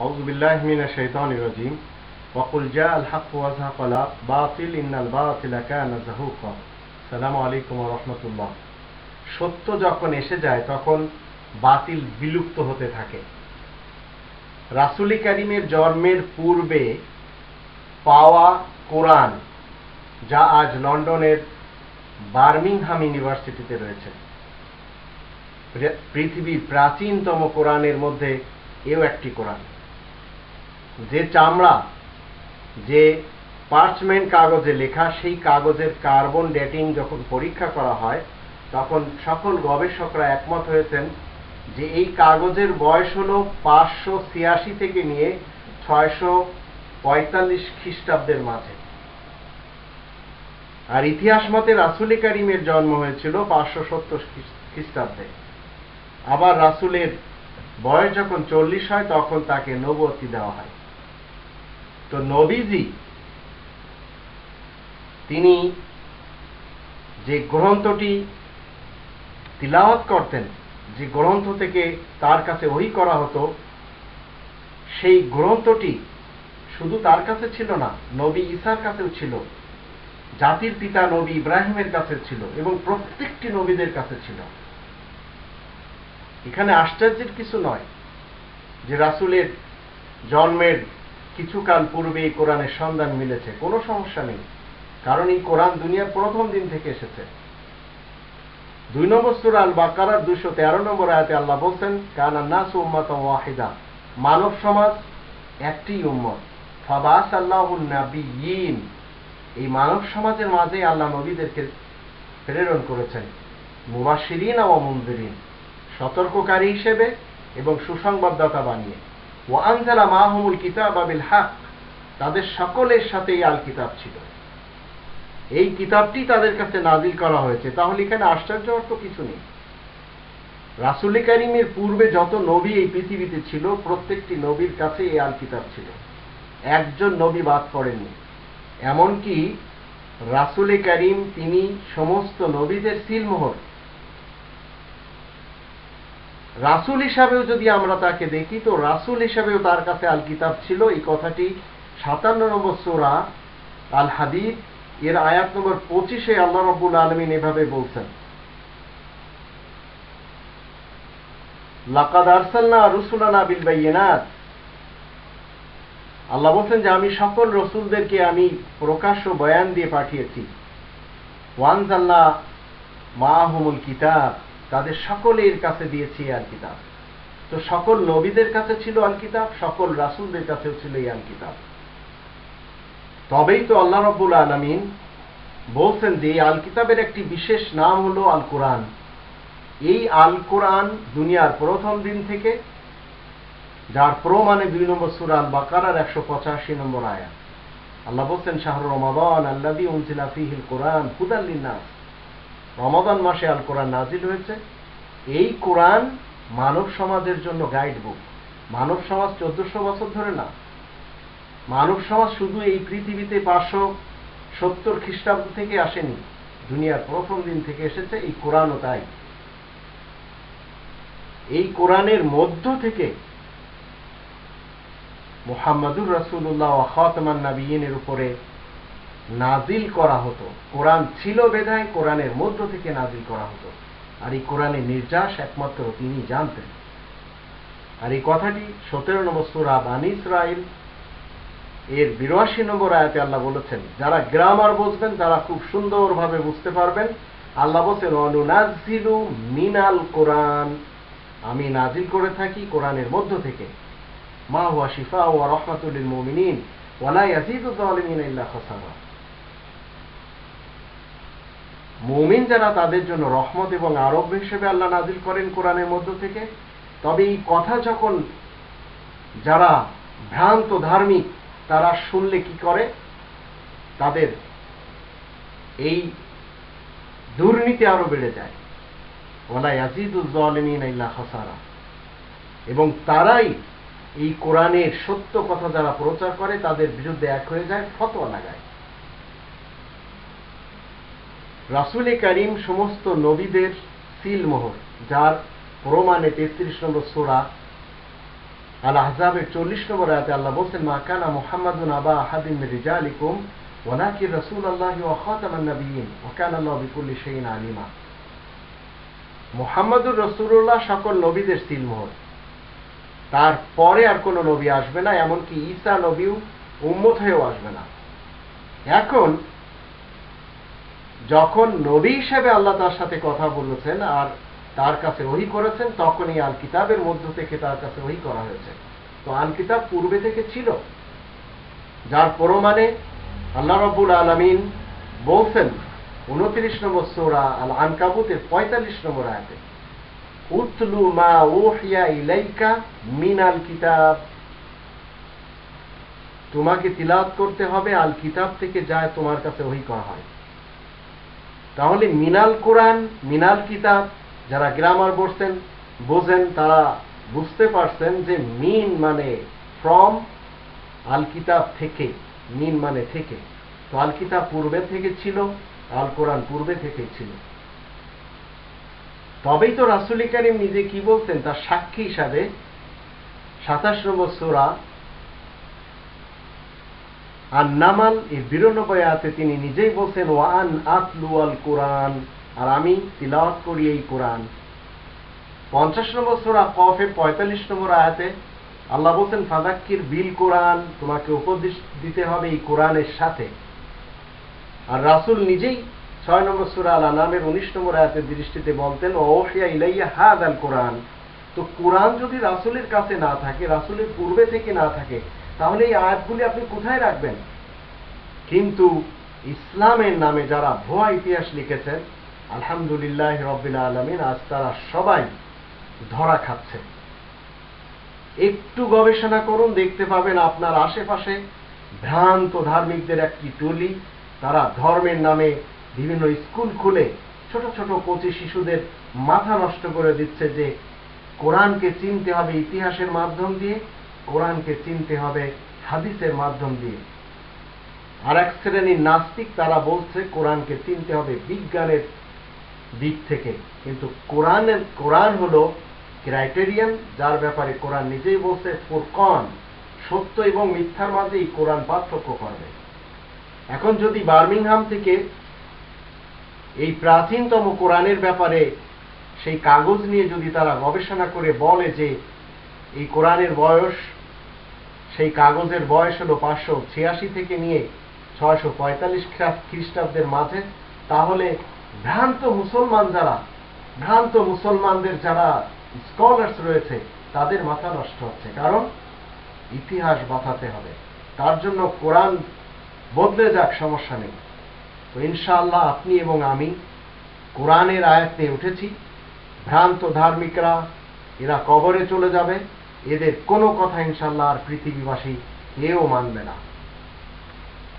أعوذ بالله من الشيطان الرجيم وقل جاء الحق وزهق الباطل إن الباطل كان زهوقا সালামু আলাইকুম রহমতুল্লাহ সত্য যখন এসে যায় তখন বাতিল বিলুপ্ত হতে থাকে রাসুলি কারিমের জন্মের পূর্বে পাওয়া কোরআন যা আজ লন্ডনের বার্মিংহাম ইউনিভার্সিটিতে রয়েছে প্রে- পৃথিবীর প্রাচীনতম কোরআনের মধ্যে এও একটি কোরআন যে চামড়া, যে পার্চমেন্ট কাগজে লেখা, সেই কাগজের কার্বন ডেটিং যখন পরীক্ষা করা হয়, তখন সকল গবেষকরা একমত হয়েছেন যে এই কাগজের বয়স হল পাঁচশো ছিয়াশি থেকে নিয়ে ছয়শো পঁয়তাল্লিশ খ্রিস্টাব্দের মাঝে। আর ইতিহাস মতে রাসুল কারিমের জন্ম হয়েছিল পাঁচশো সত্তর খ্রিস্টাব্দে। আবার রাসুলের বয়স যখন চল্লিশ হয়, তখন তাকে নবতী দেওয়া হয়। তো নবীজি, তিনি যে গ্রন্থটি তিলাওয়াত করতেন, যে গ্রন্থ থেকে তার কাছে ওই করা হতো, সেই গ্রন্থটি শুধু তার কাছে ছিল না, নবী ঈসার কাছেও ছিল, জাতির পিতা নবী ইব্রাহিমের কাছে ছিল এবং প্রত্যেকটি নবীদের কাছে ছিল। এখানে আশ্চর্যের কিছু নয় যে রাসুলের জন্মের কিছুকাল পূর্বে এই কোরআনের সন্ধান মিলেছে। কোনো সমস্যা নেই। কারণ এই কোরআন দুনিয়ার প্রথম দিন থেকে এসেছে। দুই নম্বর সুরা আল বাকারার দুশো তেরো নম্বর আয়াতে আল্লাহ বলছেন, কানা নাস উম্মাত ওয়াহিদা। মানব সমাজ একটি উম্মত। ফাবাস আল্লাহ নাবিয়িন এই মানব সমাজের মাঝে আল্লাহ নবীদেরকে প্রেরণ করেছেন। মুবাশিরিন ও মুনজিরিন। সতর্ককারী হিসেবে এবং সুসংবাদদাতা বানিয়ে। ও আনজালা মাহমুল কিতাব আবিল হাক তাদের সকলের সাথে এই আল কিতাব ছিল। এই কিতাবটি তাদের কাছে নাজিল করা হয়েছে। তাহলে এখানে আশ্চর্য অর্থ কিছু নেই। রাসুল কারিমের পূর্বে যত নবী এই পৃথিবীতে ছিল, প্রত্যেকটি নবীর কাছে এই আল কিতাব ছিল। একজন নবী বাদ পড়েননি। এমনকি রাসুলে করিম, তিনি সমস্ত নবীদের সিলমোহর। রাসুল হিসাবেও যদি আমরা তাকে দেখি, তো রাসুল হিসাবেও তার কাছে আল কিতাব ছিল। এই কথাটি সাতান্ন নম্বর সোরা আল হাদিদ এর আয়াত নম্বর পঁচিশে আল্লাহ রব্বুল আলমিন এভাবে বলছেন, লাকাদ আরসালনা রুসুলানা বিল বাইয়িনাত আল্লাহ বলছেন যে, আমি সকল রসুলদেরকে আমি প্রকাশ্য বয়ান দিয়ে পাঠিয়েছি। ওয়ানজাল্লা মাহুমুল কিতাব। তাদের সকলের কাছে দিয়েছি আল কিতাব তো সকল নবীদের কাছে ছিল আল কিতাব সকল রাসুলদের কাছেও ছিল এই আল কিতাব তবেই তো আল্লাহ রব্বুল আলমিন বলছেন যে আল কিতাবের একটি বিশেষ নাম হলো আল কোরআন এই আল কোরআন দুনিয়ার প্রথম দিন থেকে, যার প্রমাণে দুই নম্বর সুরা আল বাকারার একশো পঁচাশি নম্বর আয়া আল্লাহ বলছেন, শাহরু রমাদান আল্লাদি উনসিলা ফিহিল কোরআন হুদাল্লিনাস রমাদান মাসে আল কোরআন নাজিল হয়েছে। এই কোরআন মানব সমাজের জন্য গাইড বুক মানব সমাজ চোদ্দশো বছর ধরে না। মানব সমাজ শুধু এই পৃথিবীতে পাঁচশো সত্তর খ্রিস্টাব্দ থেকে আসেনি। দুনিয়ার প্রথম দিন থেকে এসেছে, এই কোরআনও তাই। এই কোরআনের মধ্য থেকে মোহাম্মদুর রাসুল্লাহ খাতমান নাবিয়িনের উপরে নাজিল করা হতো। কোরআন ছিল বেধায় কোরআনের মধ্য থেকে নাজিল করা হতো। আর এই কোরআনের নির্যাস একমাত্র তিনি জানতেন। আর এই কথাটি সতেরো নম্বর সুরা বানি ইসরাইল এর বিরাশি নম্বর আয়াতে আল্লাহ বলেছেন, যারা গ্রামার বুঝবেন, তারা খুব সুন্দরভাবে বুঝতে পারবেন। আল্লাহ বলছেন অনুনাজিলু মিনাল কোরআন। আমি নাজিল করে থাকি কোরআনের মধ্য থেকে। মা হুয়া শিফা ওয়া রহমাতুল্লিল মুমিনিন। ওয়ালা ইয়াজিদু যালিমিন ইল্লা খাসারা। মুমিন যারা তাদের জন্য রহমত এবং আরোগ্য হিসেবে আল্লাহ নাজিল করেন কোরআনের মধ্য থেকে, তবে এই কথা যখন যারা ভ্রান্ত ধার্মিক, তারা শুনলে কি করে? তাদের এই দুর্নীতি আরও বেড়ে যায়। ওলা ইয়াজিদুল জালিমিন ইল্লা খাসারা। এবং তারাই এই কোরআনের সত্য কথা যারা প্রচার করে, তাদের বিরুদ্ধে এক হয়ে যায়, ফতোয়া লাগায়। রাসুলে করিম সমস্ত নবীদের সিলমোহর, যার প্রমাণে তেত্রিশ নম্বর সোরা আল আহজাবের চল্লিশ নম্বর আল্লাহ বলছেন, মা কানা আবা আহাদিন মির রিজালিকুম ওয়ালাকি রাসূলুল্লাহ ওয়া খাতামান নাবিয়িন, ওয়া কানা বিকুল্লি আলিমা। মুহাম্মাদুর রাসূলুল্লাহ সকল নবীদের তারপরে আর কোনো নবী আসবে না, এমনকি ঈসা নবীও উম্মত হয়েও আসবে না। এখন যখন নবী হিসেবে আল্লাহ তার সাথে কথা বলেছেন আর তার কাছে ওহি করেছেন তখন এই আল কিতাবের মধ্য থেকে তার কাছে ওহি করা হয়েছে। তো আল কিতাব পূর্বে থেকে ছিল। যার প্রমাণে আল্লাহ রব্বুল আলমিন বলছেন, উনত্রিশ নম্বর সোরা আল আনকাবুতের পঁয়তাল্লিশ নম্বর আয়াতে, উতলু মা ওহিয়া ইলাইকা মিনাল কিতাব। তোমাকে তিলাত করতে হবে আল কিতাব থেকে যায় তোমার কাছে ওহি করা হয়। তাহলে মিনাল কোরআন, মিনাল কিতাব যারা গ্রামার বসছেন, বোঝেন, তারা বুঝতে পারছেন যে মিন মানে ফ্রম আল কিতাব থেকে, মিন মানে থেকে। তো আল কিতাব পূর্বে থেকে ছিল আল কোরআন পূর্বে থেকে ছিল। তবেই তো রাসুল করিম নিজে কি বলছেন? তার সাক্ষী হিসাবে সাতাশ নম্বর সোরা আর নামাল, এই বিরানব্বই আয়াতে তিনি নিজেই বলছেন ওয়ান আতলু আল কোরআন। আর আমি তিলাওয়াত করি এই কোরআন। পঞ্চাশ নম্বর সোরা কফের পঁয়তাল্লিশ নম্বর আয়াতে আল্লাহ বলছেন ফাদাক্কির বিল কোরআন। তোমাকে উপদেশ দিতে হবে এই কোরআনের সাথে। আর রাসুল নিজেই ছয় নম্বর সুরা আল আনামের উনিশ নম্বর আয়াতের দৃষ্টিতে বলতেন ওহিয়া ইলাইয়া হাদ আল কোরআন। তো কোরআন যদি রাসুলের কাছে না থাকে, রাসুলের পূর্বে থেকে না থাকে তাহলে এই আয়াতগুলি আপনি কোথায় রাখবেন? কিন্তু ইসলামের নামে যারা ভুয়া ইতিহাস লিখেছেন, আলহামদুলিল্লাহ রবিল আলমিন, আজ তারা সবাই ধরা খাচ্ছে। একটু গবেষণা করুন, দেখতে পাবেন আপনার আশেপাশে ভ্রান্ত ধার্মিকদের একটি টলি। তারা ধর্মের নামে বিভিন্ন স্কুল খুলে ছোট ছোট কচি শিশুদের মাথা নষ্ট করে দিচ্ছে যে কোরআনকে চিনতে হবে ইতিহাসের মাধ্যম দিয়ে। কোরআনকে চিনতে হবে, হাদিসের মাধ্যম দিয়ে। আর এক শ্রেণির নাস্তিক তারা বলছে, কোরআনকে চিনতে হবে বিজ্ঞানের দিক থেকে। কিন্তু কোরআনের, কোরআন হলো ক্রাইটেরিয়ান, যার ব্যাপারে কোরআন নিজেই বলছে, ফুরকন, সত্য এবং মিথ্যার মাঝেই কোরআন পার্থক্য করবে। এখন যদি বার্মিংহাম থেকে এই প্রাচীনতম কোরআনের ব্যাপারে সেই কাগজ নিয়ে যদি তারা গবেষণা করে বলে যে এই কোরআনের বয়স, সেই কাগজের বয়স হলো পাঁচশো ছিয়াশি থেকে নিয়ে ছয়শো পঁয়তাল্লিশ খ্রিস্টাব্দের মাঝে। তাহলে ভ্রান্ত মুসলমান যারা, ভ্রান্ত মুসলমানদের যারা স্কলার্স রয়েছে, তাদের মাথা নষ্ট হচ্ছে। কারণ ইতিহাস বাঁচাতে হবে। তার জন্য কোরআন বদলে যাক, সমস্যা নেই। তো ইনশাআল্লাহ আপনি এবং আমি কোরআনের আয়াত নিয়ে উঠেছি। ভ্রান্ত ধার্মিকরা, এরা কবরে চলে যাবে। এদের কোনো কথা ইনশাল্লাহ আর পৃথিবীবাসী কেউ মানবে না।